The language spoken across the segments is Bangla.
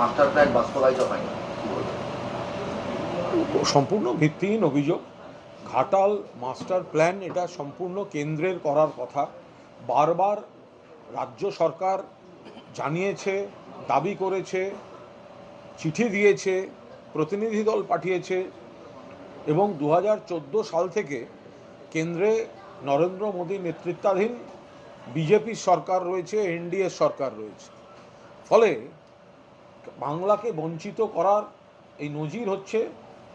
মাস্টার প্ল্যান বাস্তবায়িত হয়নি। সম্পূর্ণ ভিত্তিহীন অভিযোগ। ঘাটাল মাস্টার প্ল্যান এটা সম্পূর্ণ কেন্দ্রের করার কথা। বারবার রাজ্য সরকার জানিয়েছে, দাবি করেছে, চিঠি দিয়েছে, প্রতিনিধি দল পাঠিয়েছে এবং দু হাজার চোদ্দ সাল থেকে কেন্দ্রে নরেন্দ্র মোদী নেতৃত্বাধীন বিজেপির সরকার রয়েছে, এনডিএ সরকার রয়েছে। ফলে বাংলাকে বঞ্চিত করার এই নজির হচ্ছে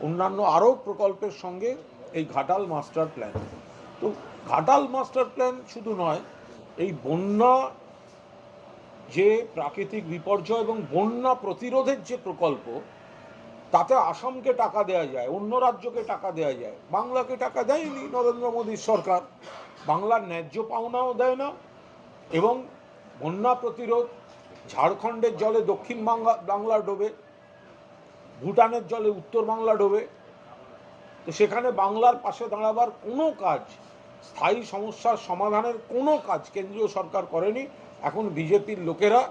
অন্যান্য আরও প্রকল্পের সঙ্গে এই ঘাটাল মাস্টার প্ল্যান। তো ঘাটাল মাস্টার প্ল্যান শুধু নয়, এই বন্যা যে প্রাকৃতিক বিপর্যয় এবং বন্যা প্রতিরোধের যে প্রকল্প, তাতে আসামকে টাকা দেওয়া যায়, অন্য রাজ্যকে টাকা দেওয়া যায়, বাংলাকে টাকা দেয়নি নরেন্দ্র মোদীর সরকার, বাংলার ন্যায্য পাওনাও দেয় না এবং বন্যা প্রতিরোধ ঝাড়খণ্ডের জলে দক্ষিণ বাংলা বাংলা ডোবে, ভুটানের জলে উত্তর বাংলা ডোবে, তো সেখানে বাংলার পাশে দাঁড়াবার কোনো কাজ, স্থায়ী সমস্যার সমাধানের কোনো কাজ কেন্দ্রীয় সরকার করেনি। এখন বিজেপির লোকেরা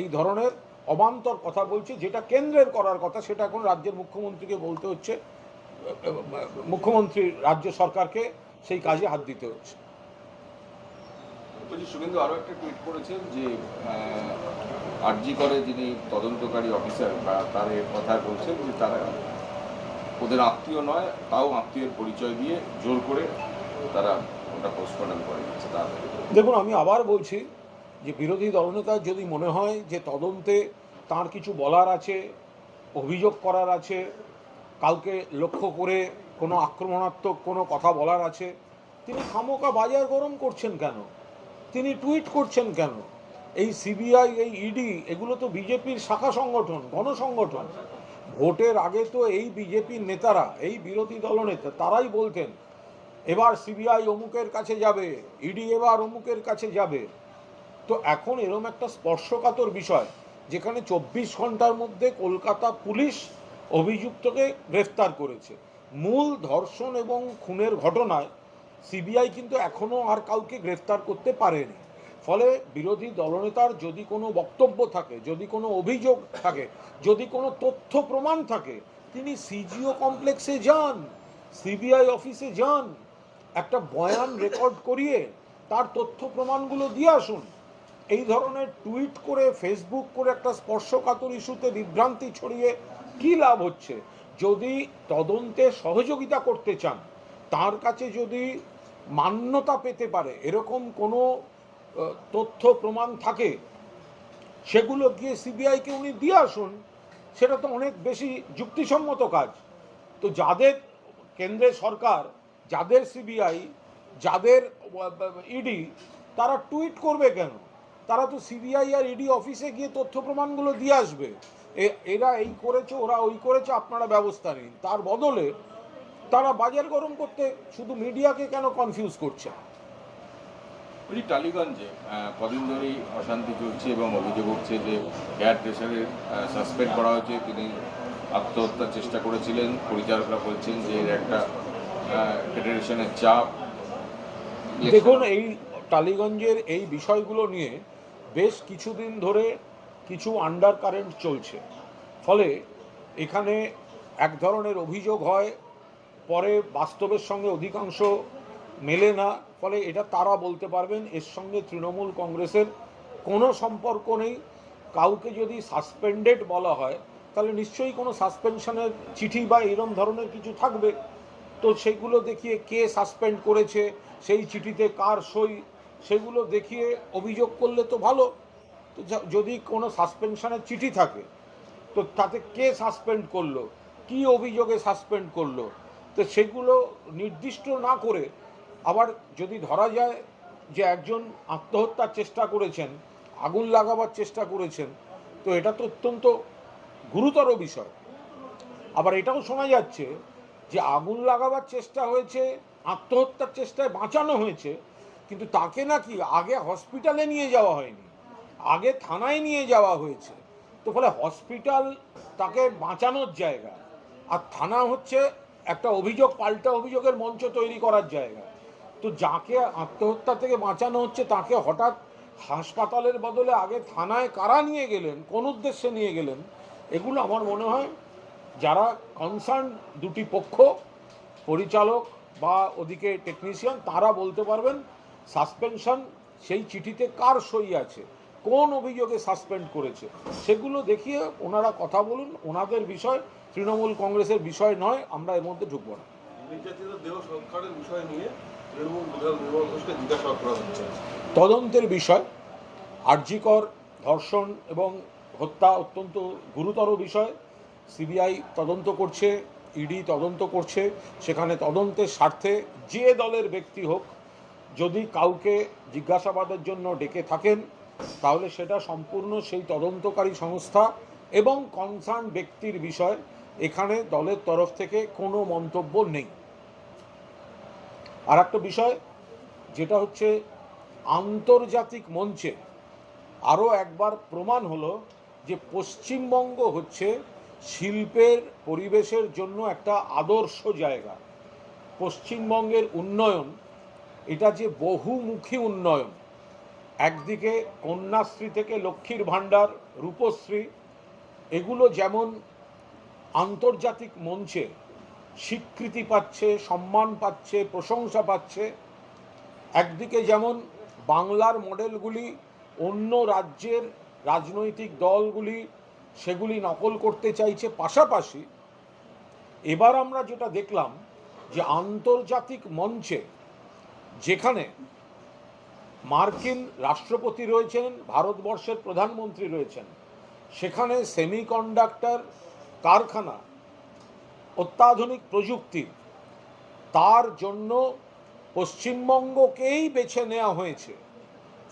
এই ধরনের অবান্তর কথা বলছে, যেটা কেন্দ্রের করার কথা, সেটা এখন রাজ্যের মুখ্যমন্ত্রীকে বলতে হচ্ছে মুখ্যমন্ত্রী রাজ্য সরকারকে সেই কাজে হাত দিতে হচ্ছে। বলছি শুভেন্দু আরও একটা টুইট করেছেন যে আরজি করে যিনি তদন্তকারী অফিসার বা তার কথা বলছেন যে তারা ওদের আত্মীয় নয়, তাও আত্মীয়ের পরিচয় দিয়ে জোর করে তারা ওটা পোস্টমর্টম করে দিচ্ছে দেখুন, আমি আবার বলছি যে বিরোধী দলনেতার যদি মনে হয় যে তদন্তে তার কিছু বলার আছে, অভিযোগ করার আছে, কাউকে লক্ষ্য করে কোনো আক্রমণাত্মক কোনো কথা বলার আছে, তিনি খামোকা বাজার গরম করছেন কেন? তিনি টুইট করছেন কেন? এই সিবিআই, এই ইডি এগুলো তো বিজেপির শাখা সংগঠন, গণসংগঠন। ভোটের আগে তো এই বিজেপির নেতারা, এই বিরোধী দলনেতা, তারাই বলতেন, এবার সিবিআই অমুকের কাছে যাবে ইডি এবার অমুকের কাছে যাবে। তো এখন এরম একটা স্পর্শকাতর বিষয়, যেখানে চব্বিশ ঘণ্টার মধ্যে কলকাতা পুলিশ অভিযুক্তকে গ্রেফতার করেছে। মূল ধর্ষণ এবং খুনের ঘটনায় সিবিআই কিন্তু এখনও আর কাউকে গ্রেফতার করতে পারেনি। ফলে বিরোধী দলনেতার যদি কোনো বক্তব্য থাকে, যদি কোনো অভিযোগ থাকে, যদি কোনো তথ্য প্রমাণ থাকে, তিনি সিজিও কমপ্লেক্সে যান, সিবিআই অফিসে যান, একটা বয়ান রেকর্ড করিয়ে তার তথ্য প্রমাণগুলো দিয়ে আসুন। এই ধরনের টুইট করে, ফেসবুক করে একটা স্পর্শকাতর ইস্যুতে বিভ্রান্তি ছড়িয়ে কি লাভ হচ্ছে? যদি তদন্তে সহযোগিতা করতে চান তার কাছে যদি মান্যতা পেতে পারে, এরকম কোনো তথ্য প্রমাণ থাকে, সেগুলো গিয়ে সিবিআইকে উনি দিয়ে আসুন, সেটা তো অনেক বেশি যুক্তিসম্মত কাজ। তো যাদের কেন্দ্রের সরকার, যাদের সিবিআই যাদের ইডি তারা টুইট করবে কেন? তারা তো সিবিআই আর ইডি অফিসে গিয়ে তথ্য প্রমাণগুলো দিয়ে আসবে। এরা এই করেছে, ওরা ওই করেছে, আপনারা ব্যবস্থা নিন। তার বদলে তারা বাজার গরম করতে শুধু মিডিয়াকে কেন কনফিউজ করছে? বলছি টালিগঞ্জে কদিন ধরেই অশান্তি চলছে এবং অভিযোগ হচ্ছে যে হেয়ার ড্রেসারের সাসপেন্ড করা হয়েছে। তিনি আত্মহত্যার চেষ্টা করেছিলেন। পরিচালকরা বলছেন যে এর একটা ফেডারেশনের চাপ দেখুন এই টালিগঞ্জের এই বিষয়গুলো নিয়ে বেশ কিছুদিন ধরে কিছু আন্ডার কারেন্ট চলছে। ফলে এখানে এক ধরনের অভিযোগ হয় পরে বাস্তবের সঙ্গে অধিকাংশ মেলে না, ফলে এটা তারা বলতে পারবেন, এর সঙ্গে তৃণমূল কংগ্রেসের কোনো সম্পর্ক নেই। কাউকে যদি সাসপেন্ডেড বলা হয়, তাহলে নিশ্চয়ই কোনো সাসপেনশনের চিঠি বা এরম ধরনের কিছু থাকবে। তো সেগুলো দেখিয়ে কে সাসপেন্ড করেছে, সেই চিঠিতে কার সই, সেগুলো দেখিয়ে অভিযোগ করলে তো ভালো। তো যদি কোনো সাসপেনশনের চিঠি থাকে, তো তাতে কে সাসপেন্ড করল, কি অভিযোগে সাসপেন্ড করল তো সেগুলো নির্দিষ্ট না করে আবার যদি ধরা যায় যে একজন আত্মহত্যার চেষ্টা করেছেন, আগুন লাগাবার চেষ্টা করেছেন, তো এটা তো অত্যন্ত গুরুতর বিষয়। আবার এটাও শোনা যাচ্ছে যে আগুন লাগাবার চেষ্টা হয়েছে, আত্মহত্যার চেষ্টায় বাঁচানো হয়েছে, কিন্তু তাকে নাকি আগে হসপিটালে নিয়ে যাওয়া হয়নি, আগে থানায় নিয়ে যাওয়া হয়েছে। তো ফলে হসপিটাল তাকে বাঁচানোর জায়গা, আর থানা হচ্ছে একটা অভিযোগ, পাল্টা অভিযোগের মঞ্চ তৈরি করার জায়গা। তো যাকে আত্মহত্যা থেকে বাঁচানো হচ্ছে, তাকে হঠাৎ হাসপাতালের বদলে আগে থানায় কারা নিয়ে গেলেন, কোন উদ্দেশ্যে নিয়ে গেলেন, এগুলো আমার মনে হয় যারা কনসার্ন দুটি পক্ষ, পরিচালক বা ওদিকে টেকনিশিয়ান তারা বলতে পারবেন সাসপেনশন সেই চিঠিতে কার সই আছে। কোন অভিযোগে সাসপেন্ড করেছে সেগুলো দেখিয়ে ওনারা কথা বলুন। ওনাদের বিষয় তৃণমূল কংগ্রেসের বিষয় নয় আমরা এর মধ্যে ঢুকবো না। নির্যাতিত দেহ সংস্কারের বিষয় নিয়ে তৃণমূল বিধায়ক নির্মল ঘোষকে জিজ্ঞাসাবাদ করা হচ্ছে। তদন্তের বিষয় আর্যিকর ধর্ষণ এবং হত্যা অত্যন্ত গুরুতর বিষয়। সিবিআই তদন্ত করছে ইডি তদন্ত করছে সেখানে তদন্তের স্বার্থে যে দলের ব্যক্তি হোক যদি কাউকে জিজ্ঞাসাবাদের জন্য ডেকে থাকেন তাহলে সেটা সম্পূর্ণ সেই তদন্তকারী সংস্থা এবং কনসার্ন ব্যক্তির বিষয়। এখানে দলের তরফ থেকে কোনো মন্তব্য নেই। আর একটা বিষয়, যেটা হচ্ছে আন্তর্জাতিক মঞ্চে আরও একবার প্রমাণ হলো যে পশ্চিমবঙ্গ হচ্ছে শিল্পের পরিবেশের জন্য একটা আদর্শ জায়গা। পশ্চিমবঙ্গের উন্নয়ন, এটা যে বহুমুখী উন্নয়ন একদিকে কন্যাশ্রী থেকে লক্ষ্মীর ভাণ্ডার, রূপশ্রী, এগুলো যেমন আন্তর্জাতিক মঞ্চে স্বীকৃতি পাচ্ছে, সম্মান পাচ্ছে, প্রশংসা পাচ্ছে, একদিকে যেমন বাংলার মডেলগুলি অন্য রাজ্যের রাজনৈতিক দলগুলি সেগুলি নকল করতে চাইছে পাশাপাশি, এবার আমরা যেটা দেখলাম যে আন্তর্জাতিক মঞ্চে যেখানে মার্কিন রাষ্ট্রপতি রয়েছেন, ভারতবর্ষের প্রধানমন্ত্রী রয়েছেন। সেখানে সেমিকন্ডাক্টর কারখানা, অত্যাধুনিক প্রযুক্তি, তার জন্য পশ্চিমবঙ্গকেই বেছে নেওয়া হয়েছে।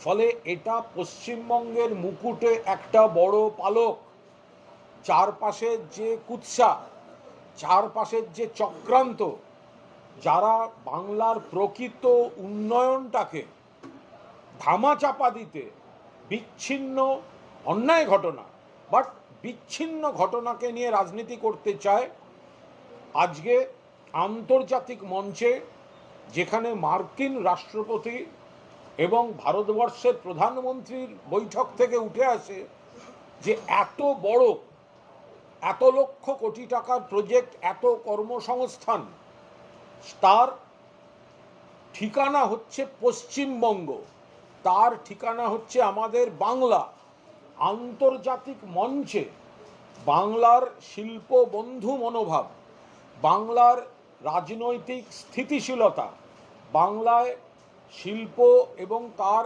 ফলে এটা পশ্চিমবঙ্গের মুকুটে একটা বড় পালক। চারপাশের যে কুৎসা, চারপাশের যে চক্রান্ত, যারা বাংলার প্রকৃত উন্নয়নটাকে ধামাচাপা দিতে বিচ্ছিন্ন অন্যায় ঘটনা বাট বিচ্ছিন্ন ঘটনাকে নিয়ে রাজনীতি করতে চায় আজকে আন্তর্জাতিক মঞ্চে, যেখানে মার্কিন রাষ্ট্রপতি এবং ভারতবর্ষের প্রধানমন্ত্রীর বৈঠক থেকে উঠে আসে যে এত বড়, এত লক্ষ কোটি টাকার প্রজেক্ট এত কর্মসংস্থান, তার ঠিকানা হচ্ছে পশ্চিমবঙ্গ। তার ঠিকানা হচ্ছে আমাদের বাংলা, আন্তর্জাতিক মঞ্চে বাংলার শিল্প বন্ধু মনোভাব, বাংলার রাজনৈতিক স্থিতিশীলতা, বাংলায় শিল্প এবং তার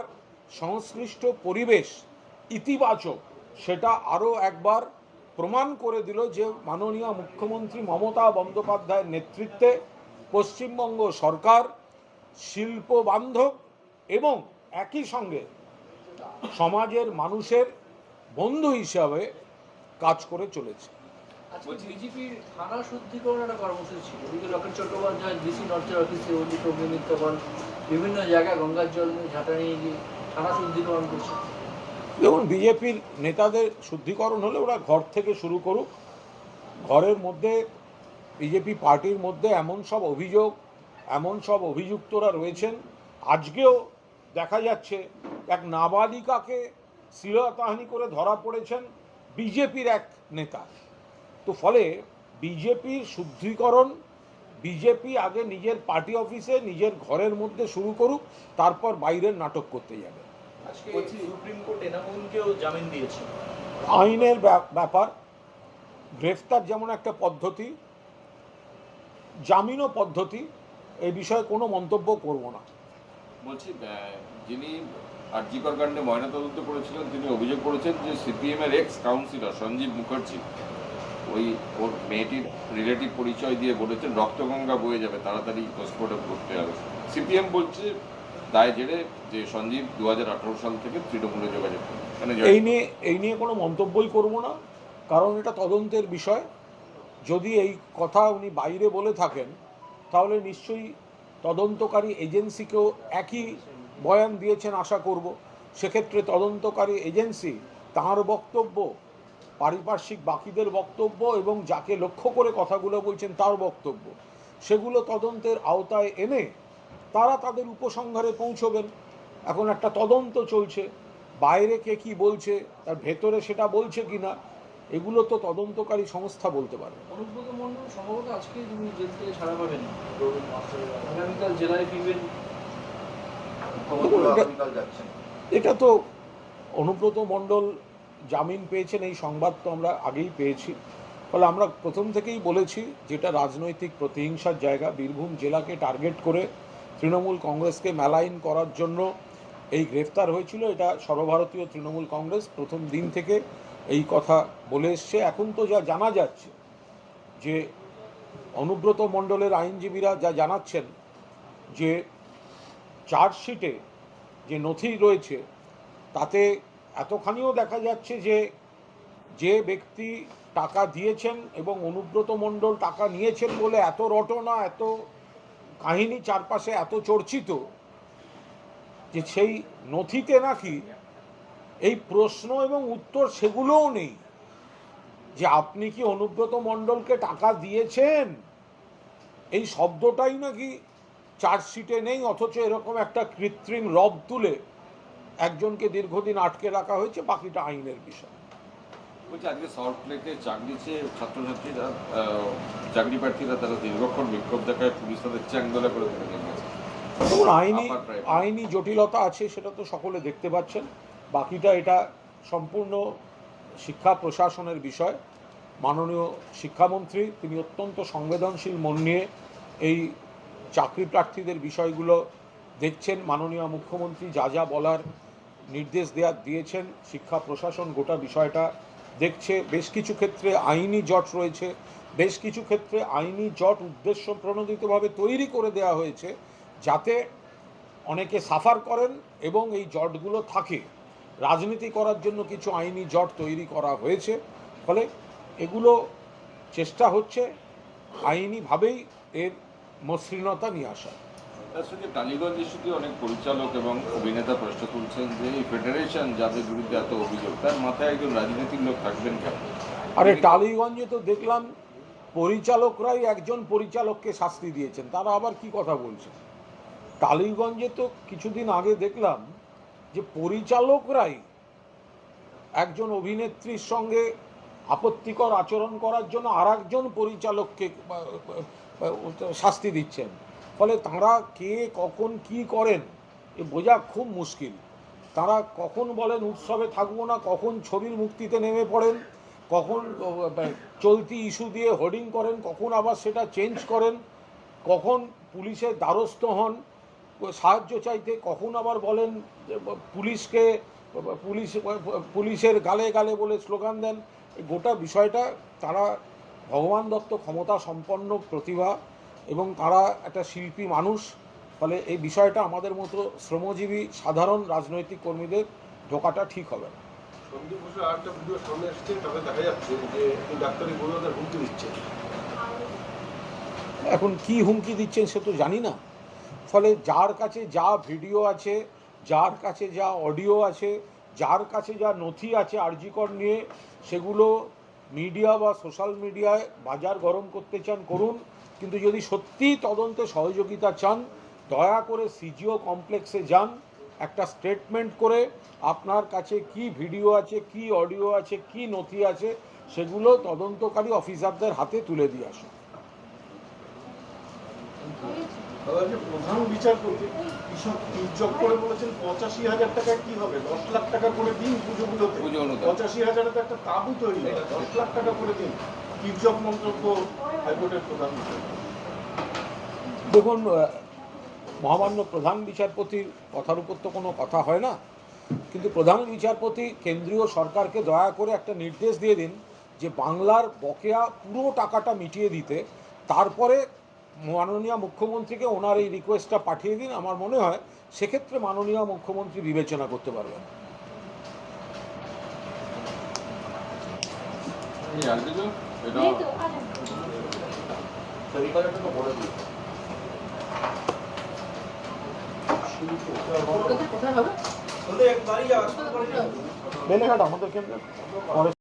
সংশ্লিষ্ট পরিবেশ ইতিবাচক, সেটা আরও একবার প্রমাণ করে দিল যে মাননীয় মুখ্যমন্ত্রী মমতা বন্দ্যোপাধ্যায়ের নেতৃত্বে পশ্চিমবঙ্গ সরকার শিল্প বান্ধব এবং একই সঙ্গে সমাজের মানুষের বন্ধু হিসাবে কাজ করে চলেছে। আজকে বিজেপির থানা শুদ্ধিকরণ একটা কর্মসূচি ছিল। ওদিকে লকেট চট্টোপাধ্যায় ডিসি নর্থের অফিসে ওদিকে অগ্নিমিত্রকর বিভিন্ন জায়গায় গঙ্গার জল নিয়ে ঝাঁটা নিয়ে গিয়ে থানা শুদ্ধিকরণ করছে। দেখুন বিজেপির নেতাদের শুদ্ধিকরণ হলে ওরা ঘর থেকে শুরু করুক। ঘরের মধ্যে বিজেপি পার্টির মধ্যে এমন সব অভিযোগ এমন সব অভিযুক্তরা রয়েছেন। আজকেও দেখা যাচ্ছে এক নাবালিকাকে শ্লীলতাহানি করে ধরা পড়েছেন বিজেপির এক নেতা। তো ফলে বিজেপির শুদ্ধিকরণ বিজেপি আগে নিজের পার্টি অফিসে নিজের ঘরের মধ্যে শুরু করুক তারপর বাইরের নাটক করতে যাবে। আইনের ব্যা- ব্যাপার গ্রেফতার যেমন একটা পদ্ধতি জামিনও পদ্ধতি এই বিষয়ে কোনো মন্তব্য করব না। বলছি যিনি আরজিকর কাণ্ডে ময়নাতদন্ত করেছিলেন, তিনি অভিযোগ করেছেন যে সিপিএম এর এক্স কাউন্সিলর সঞ্জীব মুখার্জি, ওই ওর মেয়েটির রিলেটিভ পরিচয় দিয়ে বলেছেন, রক্তগঙ্গা বয়ে যাবে, তাড়াতাড়ি পোস্টমর্টম করতে হবে। সিপিএম বলছে, দায় জেরে যে সঞ্জীব দু হাজার আঠেরো সাল থেকে তৃণমূলে যোগাযোগ মানে এই নিয়ে এই নিয়ে কোনো মন্তব্যই করব না, কারণ এটা তদন্তের বিষয়। যদি এই কথা উনি বাইরে বলে থাকেন, তাহলে নিশ্চয়ই তদন্তকারী এজেন্সিকেও একই বয়ান দিয়েছেন আশা করব। সেক্ষেত্রে তদন্তকারী এজেন্সি তার বক্তব্য, পারিপার্শ্বিক বাকিদের বক্তব্য এবং যাকে লক্ষ্য করে কথাগুলো বলছেন তার বক্তব্য, সেগুলো তদন্তের আওতায় এনে তারা তাদের উপসংহারে পৌঁছবেন। এখন একটা তদন্ত চলছে। বাইরে কে কী বলছে, তার ভেতরে সেটা বলছে কি না এগুলো তো তদন্তকারী সংস্থা বলতে পারবে অনুব্রত মণ্ডল সম্ভবত আজকে তিনি জেল থেকে ছাড়া পাবেন আগামীকাল জেলায় ফিরবেন। এটা তো অনুব্রত মণ্ডল জামিন পেয়েছেন এই সংবাদ তো আমরা আগেই পেয়েছি। ফলে আমরা প্রথম থেকেই বলেছি যেটা রাজনৈতিক প্রতিহিংসার জায়গা বীরভূম জেলাকে টার্গেট করে তৃণমূল কংগ্রেসকে মেলাইন করার জন্য এই গ্রেফতার হয়েছিল। এটা সর্বভারতীয় তৃণমূল কংগ্রেস প্রথম দিন থেকে এই কথা বলে এসছে। এখন তো যা জানা যাচ্ছে যে অনুব্রত মণ্ডলের আইনজীবীরা যা জানাচ্ছেন যে চার্জশিটে যে নথি রয়েছে, তাতে এতখানিও দেখা যাচ্ছে যে যে ব্যক্তি টাকা দিয়েছেন এবং অনুব্রত মণ্ডল টাকা নিয়েছেন বলে এত রটনা, এত কাহিনী চারপাশে এত চর্চিত যে সেই নথিতে নাকি এই প্রশ্ন এবং উত্তর সেগুলোও নেই। যে আপনি কি অনুব্রত মণ্ডলকে টাকা দিয়েছেন? এই শব্দটাই নাকি চার্জশিটে নেই অথচ এরকম একটা কৃত্রিম রব তুলে একজনকে দীর্ঘদিন আটকে রাখা হয়েছে বাকিটা আইনের বিষয়। বলছি আজকে সল্ট লেকে চাকরি চেয়ে ছাত্রছাত্রীরা চাকরি প্রার্থীরা তারা দীর্ঘক্ষণ বিক্ষোভ দেখায় পুলিশ তাদের চ্যাংদোলা করে নিয়ে আইনি আইনি জটিলতা আছে সেটা তো সকলে দেখতে পাচ্ছেন। বাকিটা এটা সম্পূর্ণ শিক্ষা প্রশাসনের বিষয়। মাননীয় শিক্ষামন্ত্রী, তিনি অত্যন্ত সংবেদনশীল মন নিয়ে এই চাকরি প্রার্থীদের বিষয়গুলো দেখছেন। মাননীয় মুখ্যমন্ত্রী যা যা বলার নির্দেশ দেওয়া দিয়েছেন, শিক্ষা প্রশাসন গোটা বিষয়টা দেখছে। বেশ কিছু ক্ষেত্রে আইনি জট রয়েছে, বেশ কিছু ক্ষেত্রে আইনি জট উদ্দেশ্য প্রণোদিতভাবে তৈরি করে দেওয়া হয়েছে, যাতে অনেকে সাফার করেন এবং এই জটগুলো থাকে। রাজনীতি করার জন্য কিছু আইনি জট তৈরি করা হয়েছে। ফলে এগুলো চেষ্টা হচ্ছে আইনিভাবেই এর মসৃণতা নিয়ে আসা। সঙ্গে টালিগঞ্জ ইস্যুতে অনেক পরিচালক এবং অভিনেতা প্রশ্ন তুলছেন যে এই ফেডারেশন যাদের বিরুদ্ধে এত অভিযোগ তার মাথায় একজন রাজনৈতিক লোক থাকবেন কেন? আরে টালিগঞ্জে তো দেখলাম পরিচালকরাই একজন পরিচালককে শাস্তি দিয়েছেন তারা আবার কি কথা বলছেন টালিগঞ্জে তো কিছুদিন আগে দেখলাম যে পরিচালকরাই একজন অভিনেত্রীর সঙ্গে আপত্তিকর আচরণ করার জন্য আর একজন পরিচালককে শাস্তি দিচ্ছেন। ফলে তারা কে, কখন, কি করেন, এ বোঝা খুব মুশকিল। তারা কখন বলেন, উৎসবে থাকব না কখন ছবির মুক্তিতে নেমে পড়েন, কখন চলতি ইস্যু দিয়ে হোর্ডিং করেন, কখন আবার সেটা চেঞ্জ করেন, কখন পুলিশের দ্বারস্থ হন সাহায্য চাইতে কখন আবার বলেন যে পুলিশকে পুলিশ পুলিশের গালে গালে বলে স্লোগান দেন গোটা বিষয়টা তারা ভগবান দত্ত ক্ষমতা সম্পন্ন প্রতিভা এবং তারা একটা শিল্পী মানুষ ফলে এই বিষয়টা আমাদের মতো শ্রমজীবী সাধারণ রাজনৈতিক কর্মীদের ঢোকাটা ঠিক হবে না। সন্দীপ ঘোষের আরেকটা ভিডিও সামনে এসছে তাতে দেখা যাচ্ছে যে ডাক্তারি হুমকি দিচ্ছে। এখন কি হুমকি দিচ্ছেন সে তো জানি না। ফলে যার কাছে যা ভিডিও আছে, যার কাছে যা অডিও আছে, যার কাছে যা নথি আছে আরজিকর নিয়ে, সেগুলো মিডিয়া বা সোশ্যাল মিডিয়ায় বাজার গরম করতে চান, করুন। কিন্তু যদি সত্যিই তদন্তে সহযোগিতা চান, দয়া করে সিজিও কমপ্লেক্সে যান, একটা স্টেটমেন্ট করে আপনার কাছে কি ভিডিও আছে, কি অডিও আছে, কি নথি আছে, সেগুলো তদন্তকারী অফিসারদের হাতে তুলে দিয়ে আসুন। দাদা প্রধান বিচারপতি কৃষক উদ্যোগ করে বলেছেন পঁচাশি হাজার টাকা কি হবে? দশ লাখ টাকা করে দিন পুজোগুলোতে। পঁচাশি হাজারে তো একটা তাবু তৈরি হয়। দশ লাখ টাকা করে দিন। মন্তব্য হাইকোর্টের প্রধান দেখুন মহামান্য প্রধান বিচারপতির কথার উপর তো কোনো কথা হয় না। কিন্তু প্রধান বিচারপতি কেন্দ্রীয় সরকারকে দয়া করে একটা নির্দেশ দিয়ে দিন যে বাংলার বকেয়া পুরো টাকাটা মিটিয়ে দিতে। তারপরে মাননীয় মুখ্যমন্ত্রীকে ওনার এই রিকোয়েস্টটা পাঠিয়ে দিন আমার মনে হয় সেক্ষেত্রে মাননীয় মুখ্যমন্ত্রী বিবেচনা করতে পারবেন। বেলেঘাট আমাদের কেন্দ্রে।